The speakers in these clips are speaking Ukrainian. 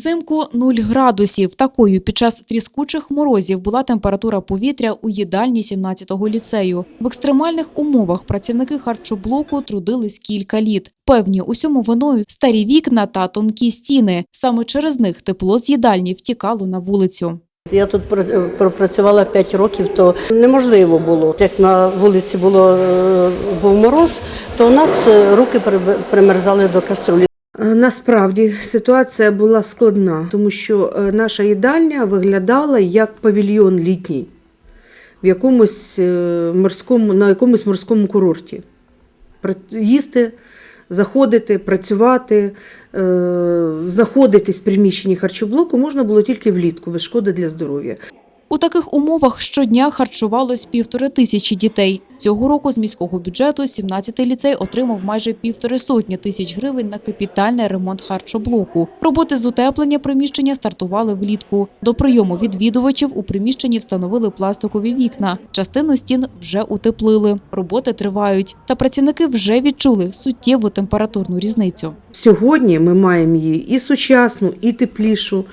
Взимку 0 градусів. Такою під час тріскучих морозів була температура повітря у їдальні 17-го ліцею. В екстремальних умовах працівники харчоблоку трудились кілька літ. Певні усьому виною старі вікна та тонкі стіни. Саме через них тепло з їдальні втікало на вулицю. Я тут пропрацювала 5 років, то неможливо було. Як на вулиці було, е, був мороз, то у нас е, руки примерзали до каструлі. Е, Насправді ситуація була складна, тому що е, наша їдальня виглядала як павільйон літній в якомусь е, морському, на якомусь морському курорті. Їсти, заходити, працювати, знаходитись в приміщенні харчоблоку можна було тільки влітку, без шкоди для здоров'я. У таких умовах щодня харчувалось півтори тисячі дітей. Цього року з міського бюджету 17-й ліцей отримав майже півтори сотні тисяч гривень на капітальний ремонт харчоблоку. Роботи з утеплення приміщення стартували влітку. До прийому відвідувачів у приміщенні встановили пластикові вікна. Частину стін вже утеплили. Роботи тривають. Та працівники вже відчули суттєву температурну різницю. Сьогодні ми маємо її і сучасну, і теплішу,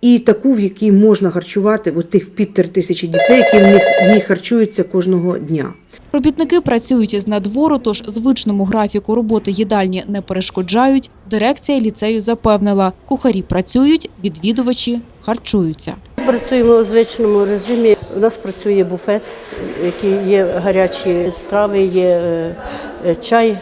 і таку, в якій можна харчувати от тих півтори тисячі дітей, які в них в ній харчуються кожного дня. Робітники працюють з надвору, тож звичному графіку роботи їдальні не перешкоджають. Дирекція ліцею запевнила, кухарі працюють, відвідувачі харчуються. Працюємо у звичному режимі. У нас працює буфет, який є гарячі страви, є е, чай,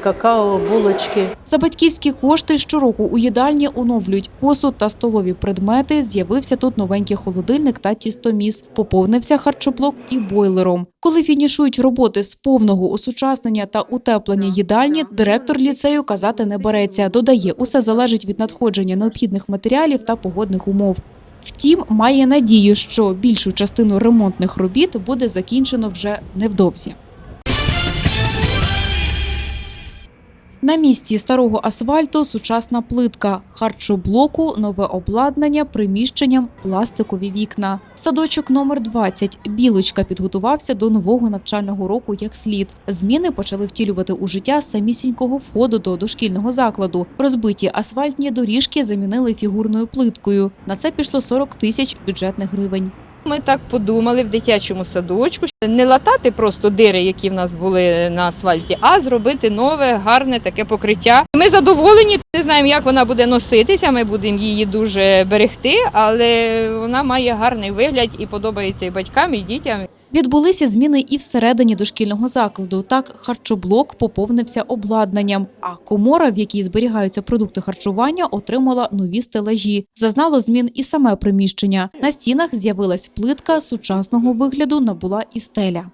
какао, булочки. За батьківські кошти щороку у їдальні оновлюють посуд та столові предмети. З'явився тут новенький холодильник та тістоміс. Поповнився харчоблок і бойлером. Коли фінішують роботи з повного осучаснення та утеплення їдальні, директор ліцею казати не береться. Додає, усе залежить від надходження необхідних матеріалів та погодних умов. Втім, має надію, що більшу частину ремонтних робіт буде закінчено вже невдовзі. На місці старого асфальту сучасна плитка, харчоблоку, нове обладнання, приміщенням, пластикові вікна. Садочок номер 20 Білочка підготувався до нового навчального року як слід. Зміни почали втілювати у життя самісінького входу до дошкільного закладу. Розбиті асфальтні доріжки замінили фігурною плиткою. На це пішло 40 тисяч бюджетних гривень. Ми так подумали в дитячому садочку, не латати просто дири, які в нас були на асфальті, а зробити нове, гарне таке покриття. Ми задоволені, не знаємо, як вона буде носитися. Ми будемо її дуже берегти, але вона має гарний вигляд і подобається і батькам, і дітям. Відбулися зміни і всередині дошкільного закладу. Так, харчоблок поповнився обладнанням, а комора, в якій зберігаються продукти харчування, отримала нові стелажі. Зазнало змін і саме приміщення. На стінах з'явилась плитка сучасного вигляду, набула і стеля.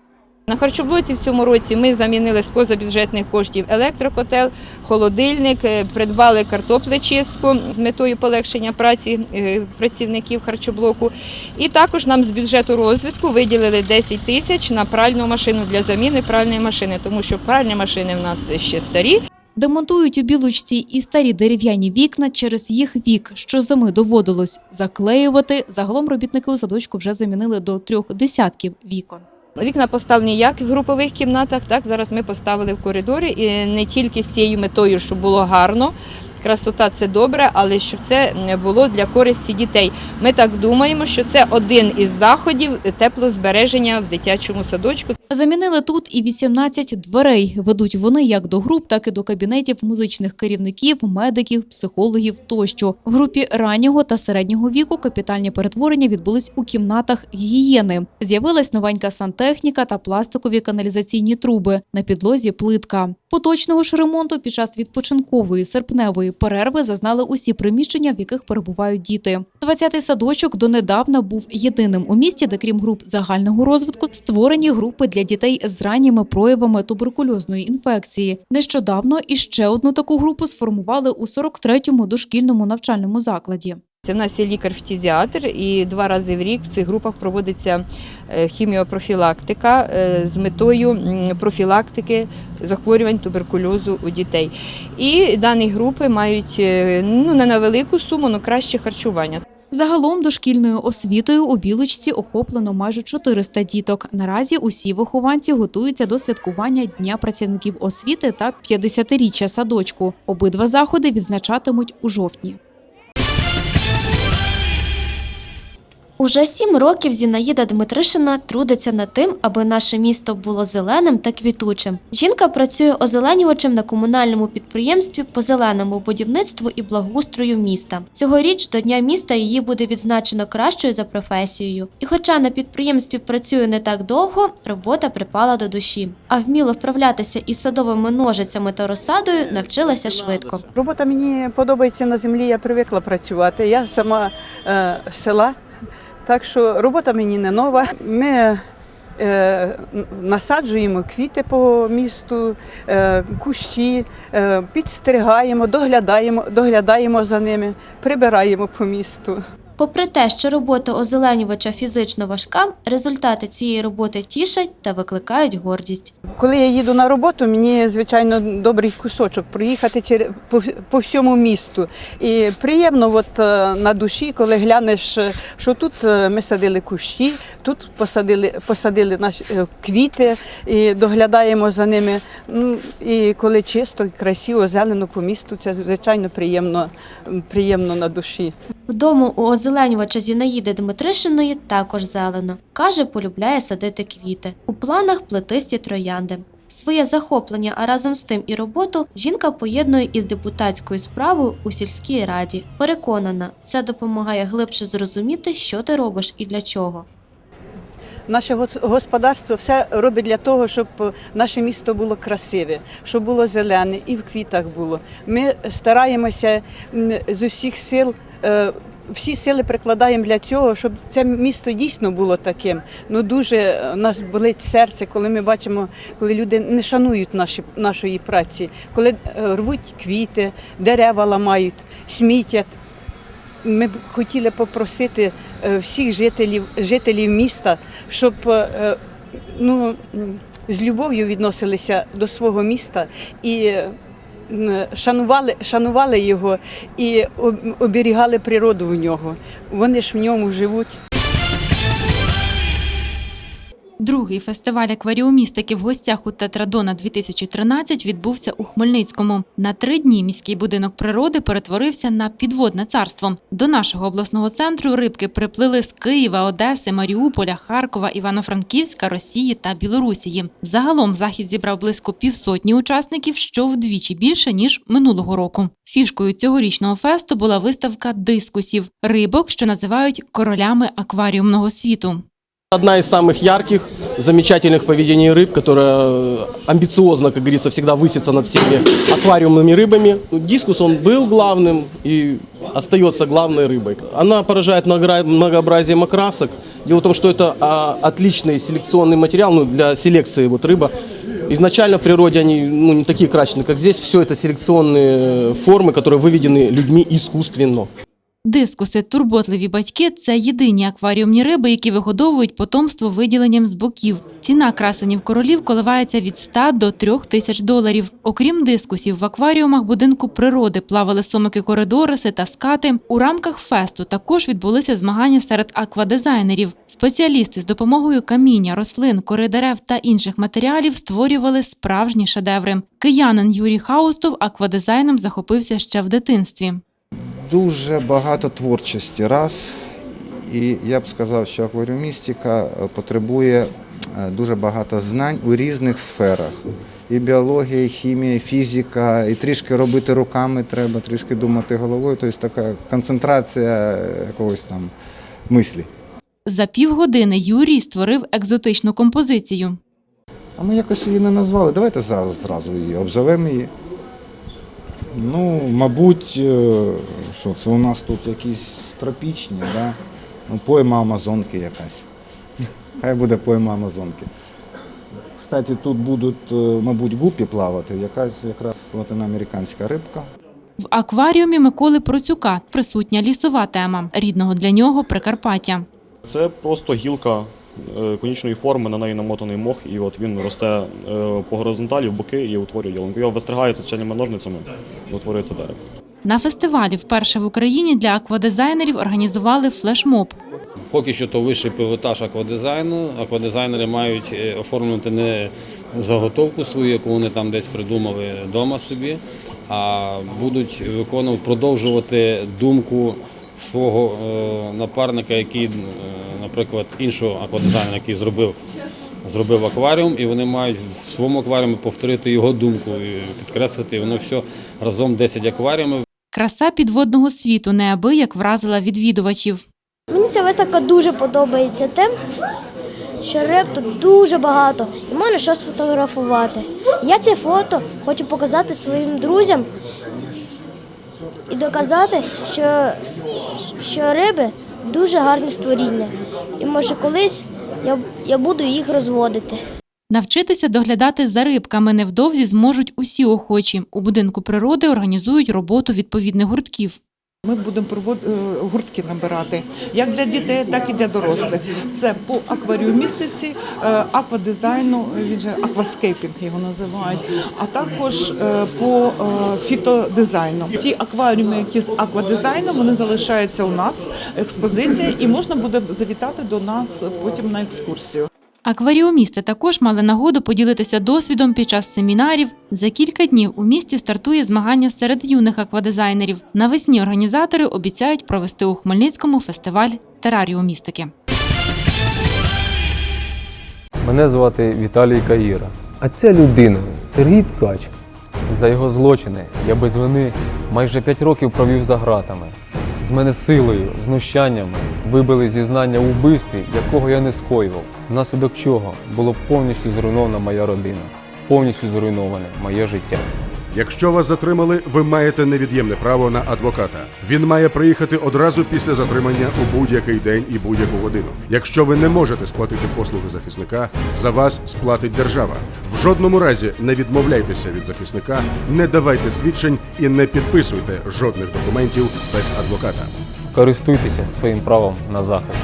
На харчоблоці в цьому році ми замінили з позабюджетних коштів електрокотел, холодильник, е, придбали картоплечистку з метою полегшення праці е, працівників харчоблоку. І також нам з бюджету розвитку виділили 10 тисяч на пральну машину для заміни пральної машини, тому що пральні машини в нас ще старі. Демонтують у білочці і старі дерев'яні вікна через їх вік. Щозими доводилось заклеювати. Загалом робітники у садочку вже замінили до трьох десятків вікон. Вікна поставлені як в групових кімнатах, так зараз ми поставили в коридорі і не тільки з цією метою, щоб було гарно. Красота це добре, але щоб це було для користі дітей. Ми так думаємо, що це один із заходів теплозбереження в дитячому садочку. Замінили тут і 18 дверей. Ведуть вони як до груп, так і до кабінетів музичних керівників, медиків, психологів тощо. В групі раннього та середнього віку капітальні перетворення відбулись у кімнатах гігієни. З'явилась новенька сантехніка та пластикові каналізаційні труби. На підлозі плитка. Поточного ж ремонту під час відпочинкової серпневої перерви зазнали усі приміщення, в яких перебувають діти. 20-й садочок донедавна був єдиним у місті, де крім груп загального розвитку створені групи для дітей з ранніми проявами туберкульозної інфекції. Нещодавно іще одну таку групу сформували у 43-му дошкільному навчальному закладі. В нас є лікар-фтізіатр, і два рази в рік в цих групах проводиться е, хіміопрофілактика е, з метою профілактики захворювань туберкульозу у дітей. І дані групи мають е, ну не на велику суму, але краще харчування. Загалом дошкільною освітою у Білочці охоплено майже 400 діток. Наразі усі вихованці готуються до святкування Дня працівників освіти та 50-річчя садочку. Обидва заходи відзначатимуть у жовтні. Уже сім років Зінаїда Дмитришина трудиться над тим, аби наше місто було зеленим та квітучим. Жінка працює озеленювачем на комунальному підприємстві по зеленому будівництву і благоустрою міста. Цьогоріч до Дня міста її буде відзначено кращою за професією. І хоча на підприємстві працює не так довго, робота припала до душі. А вміло вправлятися із садовими ножицями та розсадою навчилася швидко. Робота мені подобається на землі, я привикла працювати. Я сама е, села, так що робота мені не нова. Ми е, насаджуємо квіти по місту, е, кущі, е, підстригаємо, доглядаємо, доглядаємо за ними, прибираємо по місту. Попри те, що робота озеленювача фізично важка, результати цієї роботи тішать та викликають гордість. Коли я їду на роботу, мені звичайно добрий кусочок проїхати по, всьому місту. І приємно, от е, на душі, коли глянеш, е, що тут е, ми садили кущі, тут посадили, посадили наші квіти і доглядаємо за ними. Ну і коли чисто, красиво, зелено по місту, це звичайно приємно, приємно на душі. Вдома у озеленювача Зінаїди Дмитришиної також зелено. Каже, полюбляє садити квіти. У планах плетисті троянди. Своє захоплення, а разом з тим і роботу жінка поєднує із депутатською справою у сільській раді. Переконана, це допомагає глибше зрозуміти, що ти робиш і для чого. Наше господарство все робить для того, щоб е, наше місто було красиве, щоб було зелене і в квітах було. Ми стараємося з усіх сил. Всі сили прикладаємо для цього, щоб це місто дійсно було таким. Ну дуже е, нас болить серце, коли ми бачимо, коли люди не шанують наші, нашої праці, коли е, рвуть квіти, дерева ламають, смітять. Ми б хотіли попросити е, всіх жителів, жителів міста, щоб ну, з любов'ю відносилися до свого міста і шанували, шанували його і оберігали природу в нього. Вони ж в ньому живуть. Другий фестиваль акваріумістики в гостях у Тетрадона 2013 відбувся у Хмельницькому. На три дні міський будинок природи перетворився на підводне царство. До нашого обласного центру рибки приплили з Києва, Одеси, Маріуполя, Харкова, Івано-Франківська, Росії та Білорусії. Загалом захід зібрав близько півсотні учасників, що вдвічі більше ніж минулого року. Фішкою цьогорічного фесту була виставка дискусів рибок, що називають королями акваріумного світу. Одна из самых ярких, замечательных поведений рыб, которая э, амбициозно, как говорится, всегда высится над всеми аквариумными рыбами. Дискус, он был главным и остается главной рыбой. Она поражает многообразием окрасок. Дело в том, что это а, отличный селекционный материал ну, для селекции вот рыба. Изначально в природе они ну, не такие красочные, как здесь. Все это селекционные формы, которые выведены людьми искусственно. Дискуси турботливі батьки це єдині акваріумні риби, які вигодовують потомство виділенням з боків. Ціна красенів королів коливається від 100 до 3 тисяч доларів. Окрім дискусів, в акваріумах будинку природи плавали сомики коридориси та скати. У рамках фесту також відбулися змагання серед аквадизайнерів. Спеціалісти з допомогою каміння, рослин, кори дерев та інших матеріалів створювали справжні шедеври. Киянин Юрій Хаустов аквадизайном захопився ще в дитинстві. Дуже багато творчості раз. І я б сказав, що акваріумістика е, потребує е, дуже багато знань у різних сферах. І біологія, і хімія, і фізика, і трішки робити руками треба, трішки думати головою. Тобто така концентрація якогось там мислі. За півгодини Юрій створив екзотичну композицію. А ми якось її не назвали. Давайте зараз зразу її обзовемо її. Ну, мабуть, е, що це у нас тут якісь тропічні, да? ну, пойма Амазонки якась. Хай буде пойма Амазонки. Кстати, тут будуть, е, мабуть, гупі плавати, якась якраз латиноамериканська рибка. В акваріумі Миколи Процюка присутня лісова тема рідного для нього Прикарпаття. Це просто гілка конічної форми, на неї намотаний мох, і от він росте е, по горизонталі в боки і утворює ялинку. Його вистригаються чельними ножницями, і утворюється дерево. На фестивалі вперше в Україні для аквадизайнерів організували флешмоб. Поки що то вищий пілотаж аквадизайну. Аквадизайнери мають е, оформлювати не заготовку свою, яку вони там десь придумали вдома собі, а будуть виконувати, продовжувати думку свого е, напарника, який, е, наприклад, іншого аквадизайнера, який зробив, зробив акваріум, і вони мають в своєму акваріумі повторити його думку, і підкреслити, і воно все разом 10 акваріумів. Краса підводного світу неабияк вразила відвідувачів. Мені ця виставка дуже подобається тим, що риб тут дуже багато і можна щось сфотографувати. Я це фото хочу показати своїм друзям і доказати, що, що риби дуже гарні створіння. І може колись я, я буду їх розводити. Навчитися доглядати за рибками невдовзі зможуть усі охочі. У будинку природи організують роботу відповідних гуртків. Ми будемо провод- е, гуртки набирати як для дітей, так і для дорослих. Це по акваріумістиці, е, аквадизайну, він же акваскейпінг його називають, а також е, по фітодизайну. Ті акваріуми, які з аквадизайном, вони залишаються у нас експозиція, і можна буде завітати до нас потім на екскурсію. Акваріумісти також мали нагоду поділитися досвідом під час семінарів. За кілька днів у місті стартує змагання серед юних аквадизайнерів. Навесні організатори обіцяють провести у Хмельницькому фестиваль тераріумістики. Мене звати Віталій Каїра. А ця людина Сергій Ткач. За його злочини я без вини майже 5 років провів за ґратами. З мене силою, знущаннями вибили зізнання у вбивстві, якого я не скоював, внаслідок чого було повністю зруйнована моя родина, повністю зруйноване моє життя. Якщо вас затримали, ви маєте невід'ємне право на адвоката. Він має приїхати одразу після затримання у будь-який день і будь-яку годину. Якщо ви не можете сплатити послуги захисника, за вас сплатить держава. В жодному разі не відмовляйтеся від захисника, не давайте свідчень і не підписуйте жодних документів без адвоката. Користуйтеся своїм правом на захист.